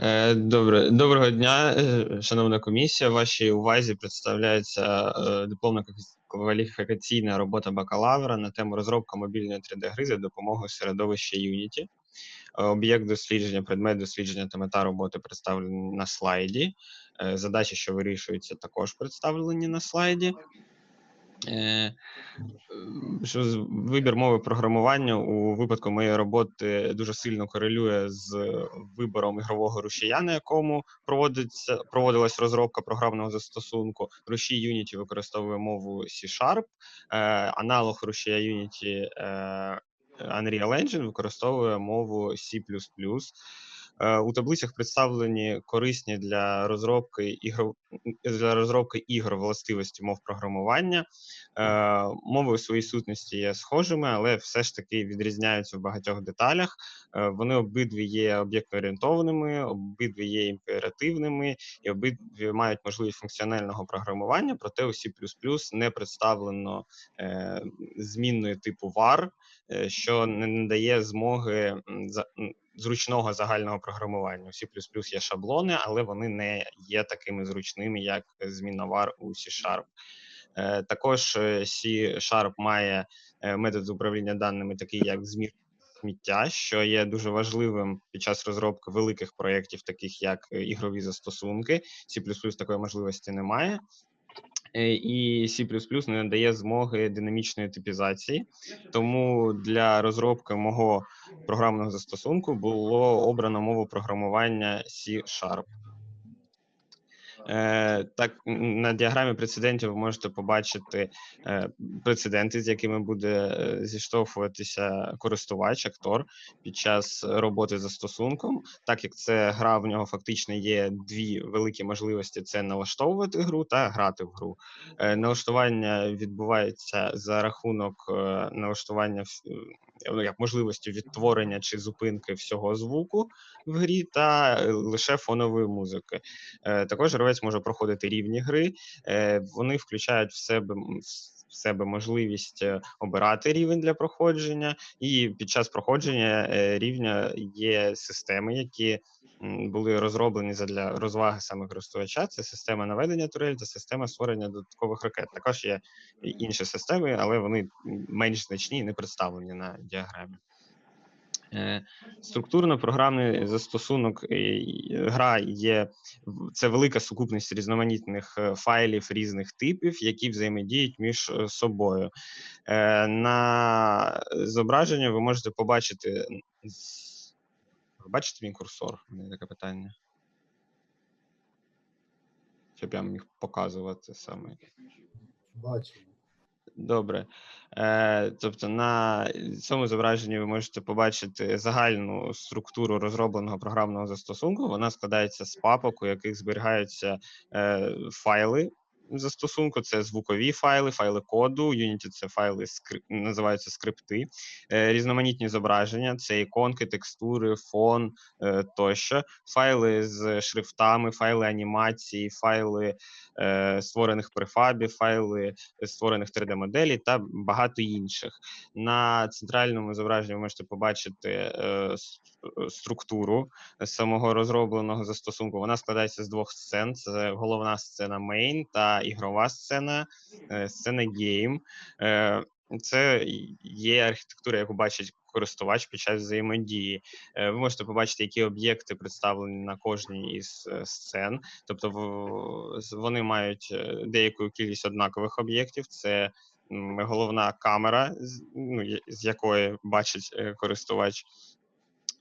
Е, Добре, доброго дня, е, шановна комісія. Вашій увазі представляється е, дипломна кваліфікаційна робота бакалавра на тему розробка мобільної 3D-гри за допомогою середовища Unity. Об'єкт дослідження, предмет дослідження та мета роботи представлені на слайді. Задачі, що вирішуються, також представлені на слайді. Е, що вибір мови програмування у випадку моєї роботи дуже сильно корелює з вибором ігрового рушія, на якому проводиться проводилась розробка програмного застосунку. Рушій Unity використовує мову C-Sharp, е, аналог рушія Unity е, Unreal Engine використовує мову C++. Е, У таблицях представлені корисні для розробки ігр для розробки ігор властивості мов програмування. Е, Мови у своїй сутності є схожими, але все ж таки відрізняються в багатьох деталях. Е, Вони обидві є об'єктно-орієнтованими, обидві є імперативними і обидві мають можливість функціонального програмування, проте у C++ не представлено змінної типу var, що не надає змоги за- зручного загального програмування. У C++ є шаблони, але вони не є такими зручними, як var у C-Sharp. Е, Також е, C-Sharp має е, метод управління даними, такий як змір сміття, що є дуже важливим під час розробки великих проєктів, таких як ігрові застосунки. C++ такої можливості немає. Е, І C++ не надає змоги динамічної типізації, тому для розробки мого програмного застосунку було обрано мову програмування C-Sharp. Е, Так, на діаграмі прецедентів ви можете побачити е, прецеденти, з якими буде е, зіштовхуватися користувач, актор під час роботи з застосунком. Так як це гра, в нього фактично є дві великі можливості: це налаштовувати гру та грати в гру. Налаштування відбувається за рахунок налаштування як можливості відтворення чи зупинки всього звуку в грі, та е, лише фонової музики. Е, Також гравець може проходити рівні гри. Е, Вони включають в себе в себе можливість е, обирати рівень для проходження, і під час проходження е, рівня є системи, які були розроблені для розваги саме користувача. Це система наведення турель та система створення додаткових ракет. Також є інші системи, але вони менш значні і не представлені на діаграмі. Е, Структурно-програмний застосунок е, гра є це велика сукупність різноманітних е, файлів різних типів, які взаємодіють між собою. На зображенні ви можете побачити. Бачите мій курсор? У мене таке питання. Щоб я міг показувати саме. Бачимо. Добре. Е, тобто на цьому зображенні ви можете побачити загальну структуру розробленого програмного застосунку. Вона складається з папок, у яких зберігаються е, файли застосунку. Це звукові файли, файли коду. Unity це файли скрип- називаються скрипти, е, різноманітні зображення, це іконки, текстури, фон е, тощо, файли з шрифтами, файли анімації, файли е, створених префабі, файли створених 3D-моделей та багато інших. На центральному зображенні ви можете побачити структуру самого розробленого застосунку. Вона складається з двох сцен: це головна сцена main та ігрова сцена, е, сцена. Е, Це є архітектура, яку бачить користувач під час взаємодії. Е, Ви можете побачити, які об'єкти представлені на кожній із е, сцен. Тобто вони мають е, деяку кількість однакових об'єктів. Це головна камера, з- ну, якої бачить е, користувач е,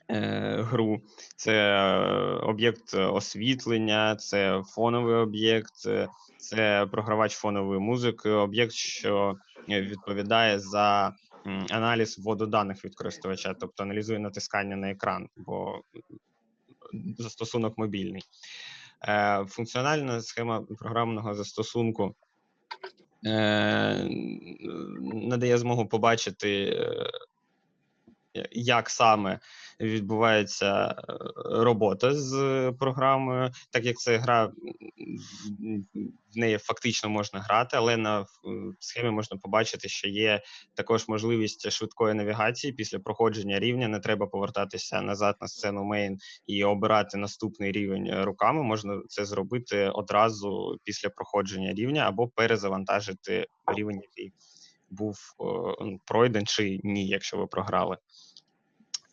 гру. Це е, об'єкт освітлення, це фоновий об'єкт, е, це програвач фонової музики, об'єкт, що е, відповідає за аналіз вводу даних від користувача, тобто аналізує натискання на екран, бо застосунок мобільний. Е, Функціональна схема програмного застосунку е, надає змогу побачити, е, е, як саме відбувається е, робота з програмою, так як це гра, в- неї фактично можна грати, але на схемі можна побачити, що є також можливість швидкої навігації після проходження рівня. Не треба повертатися назад на сцену мейн і обирати наступний рівень е, руками. Можна це зробити одразу після проходження рівня або перезавантажити рівень, який був е, пройден чи ні, якщо ви програли.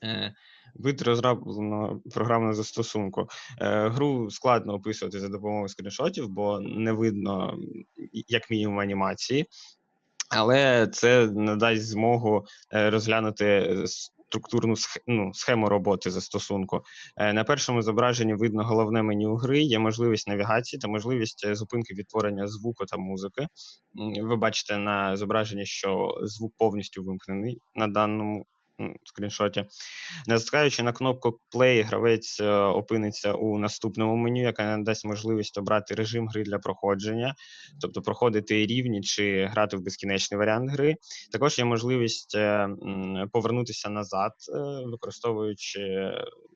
Е, Вид розробленого програмного застосунку. Е, Гру складно описувати за допомогою скріншотів, бо не видно як мінімум анімації, але це надасть змогу е, розглянути структурну ну, схему роботи застосунку. На першому зображенні видно головне меню гри, є можливість навігації та можливість зупинки відтворення звуку та музики. Ви бачите на зображенні, що звук повністю вимкнений на даному скріншоті. Натискаючи на кнопку Play, гравець е, опиниться у наступному меню, яке надасть можливість обрати режим гри для проходження, тобто проходити рівні чи грати в безкінечний варіант гри. Також є можливість е, повернутися назад, е, використовуючи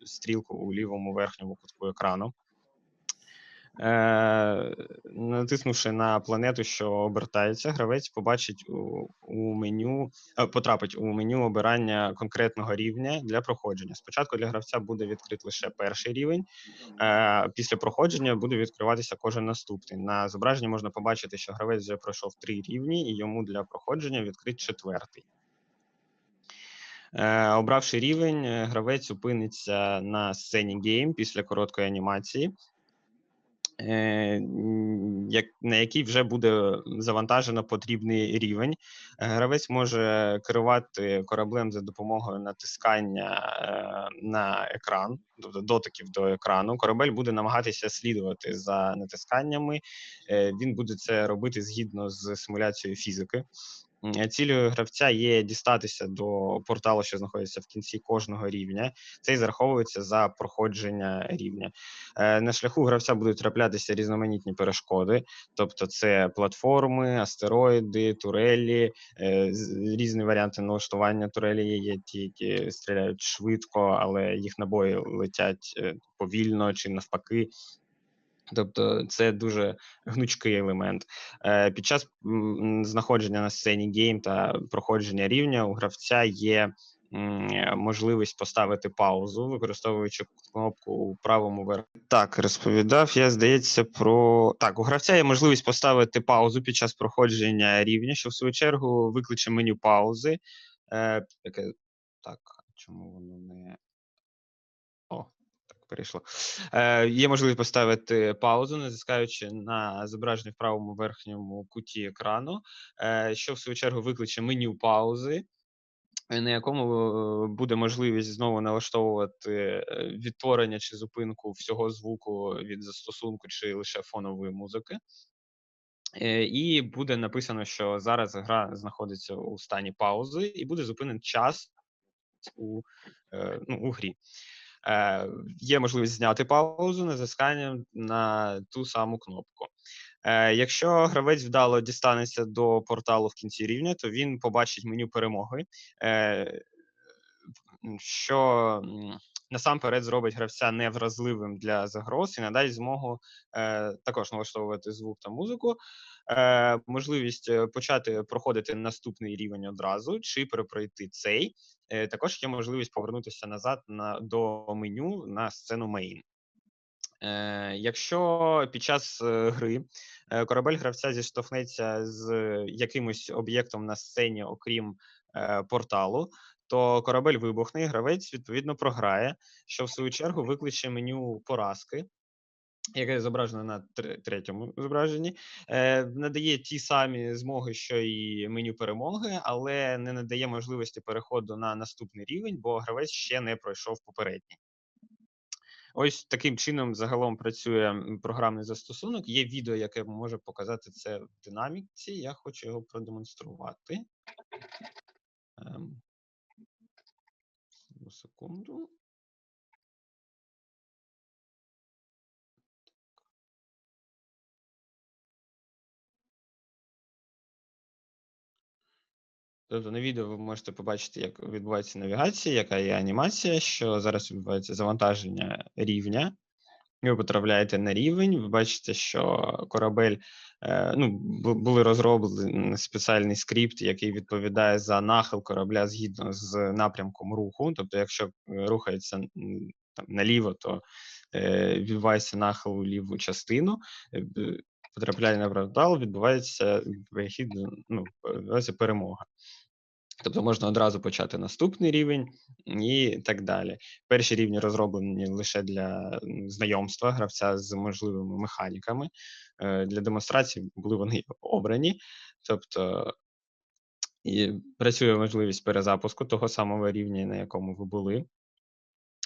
стрілку у лівому верхньому кутку екрану. Е, натиснувши на планету, що обертається, гравець побачить у, у меню, е, потрапить у меню обирання конкретного рівня для проходження. Спочатку для гравця буде відкрит лише перший рівень. Е, після проходження буде відкриватися кожен наступний. На зображенні можна побачити, що гравець вже пройшов три рівні, і йому для проходження відкрит четвертий. Обравши рівень, гравець опиниться на сцені гейм після короткої анімації, на якій вже буде завантажено потрібний рівень. Е, Гравець може керувати кораблем за допомогою натискання е, на екран, тобто дотиків до екрану. Корабель буде намагатися слідувати за натисканнями. Е, Він буде це робити згідно з симуляцією фізики. Е, Цілею гравця є дістатися до порталу, що знаходиться в кінці кожного рівня. Це і зараховується за проходження рівня. Е, На шляху гравця будуть траплятися різноманітні перешкоди, тобто це платформи, астероїди, турелі, е, різні варіанти налаштування турелі є, ті, які стріляють швидко, але їх набої летять повільно чи навпаки. Тобто це дуже гнучкий елемент. Е, Під час знаходження на сцені гейм та проходження рівня у гравця є можливість поставити паузу, використовуючи кнопку у правому верху. Так, розповідав. Я здається про так. У гравця є можливість поставити паузу під час проходження рівня, що в свою чергу викличе меню паузи. Е, так, чому воно не. Перейшло. Е, є можливість поставити паузу, натискаючи на зображення в правому верхньому куті екрану, е, що в свою чергу викличе меню паузи, е, на якому е, буде можливість знову налаштовувати е, відтворення чи зупинку всього звуку від застосунку чи лише фонової музики. І буде написано, що зараз гра знаходиться у стані паузи, і буде зупинений час у, ну, у грі. Е, є можливість зняти паузу натисканням на ту саму кнопку. Е, якщо гравець вдало дістанеться до порталу в кінці рівня, то він побачить меню перемоги, е, що насамперед зробить гравця невразливим для загроз і надасть змогу е, також налаштовувати звук та музику. Е, можливість е, почати проходити наступний рівень одразу чи перепройти цей. Е, також є можливість повернутися назад на, до меню на сцену main. Е, якщо під час е, гри е, корабель гравця зіштовхнеться з якимось об'єктом на сцені, окрім порталу, то корабель вибухне, і гравець відповідно програє, що в свою чергу викличе меню поразки, яке зображено на третьому зображенні, е, надає ті самі змоги, що і меню перемоги, але не надає можливості переходу на наступний рівень, бо гравець ще не пройшов попередній. Ось таким чином загалом працює програмний застосунок. Є відео, яке може показати це в динаміці. Я хочу його продемонструвати. Ем, одну секунду. Тобто на відео ви можете побачити, як відбувається навігація, яка є анімація, що зараз відбувається завантаження рівня. Ви потрапляєте на рівень, ви бачите, що корабель е, ну, були розроблені спеціальний скрипт, який відповідає за нахил корабля згідно з напрямком руху. Тобто, якщо е, рухається там, наліво, то е, відбувається нахил у ліву частину. Потрапляє на портал, відбувається перехід, ну, відбувається перемога. Тобто можна одразу почати наступний рівень і так далі. Перші рівні розроблені лише для знайомства гравця з можливими механіками. Е, Для демонстрації були вони обрані. Тобто і працює можливість перезапуску того самого рівня, на якому ви були.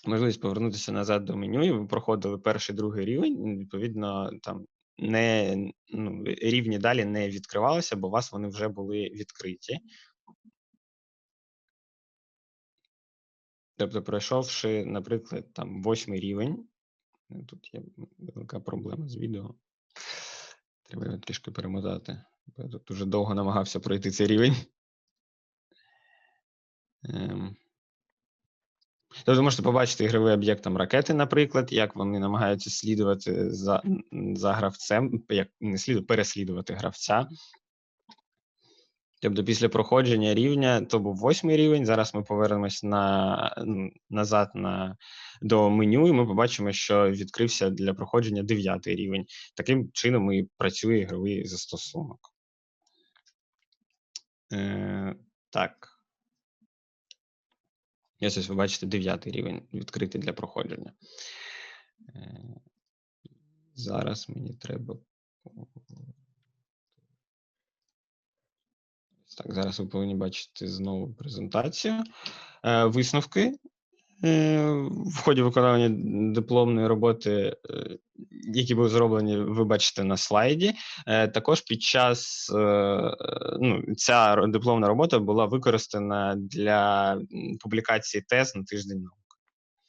Можливість повернутися назад до меню, і ви проходили перший, другий рівень. Відповідно, там не ну, рівні далі не відкривалися, бо у вас вони вже були відкриті. Тобто, пройшовши, наприклад, там восьмий рівень, е, тут є велика проблема з відео. Треба його трішки перемотати. Я тут дуже довго намагався пройти цей рівень. Ем. Тобто можете побачити ігровий об'єкт там ракети, наприклад, як вони намагаються слідувати за, за гравцем, як не сліду, переслідувати гравця. Тобто після проходження рівня, то був восьмий рівень. Зараз ми повернемось на, назад на, до меню, і ми побачимо, що відкрився для проходження дев'ятий рівень. Таким чином і працює ігровий застосунок. Е, так. Ось ось ви бачите дев'ятий рівень відкритий для проходження. Е, зараз мені треба. Так, зараз ви повинні бачити знову презентацію. Е, висновки е, в ході виконання дипломної роботи, е, які були зроблені, ви бачите на слайді. Е, також під час ну, ця дипломна робота була використана для публікації тез на тиждень.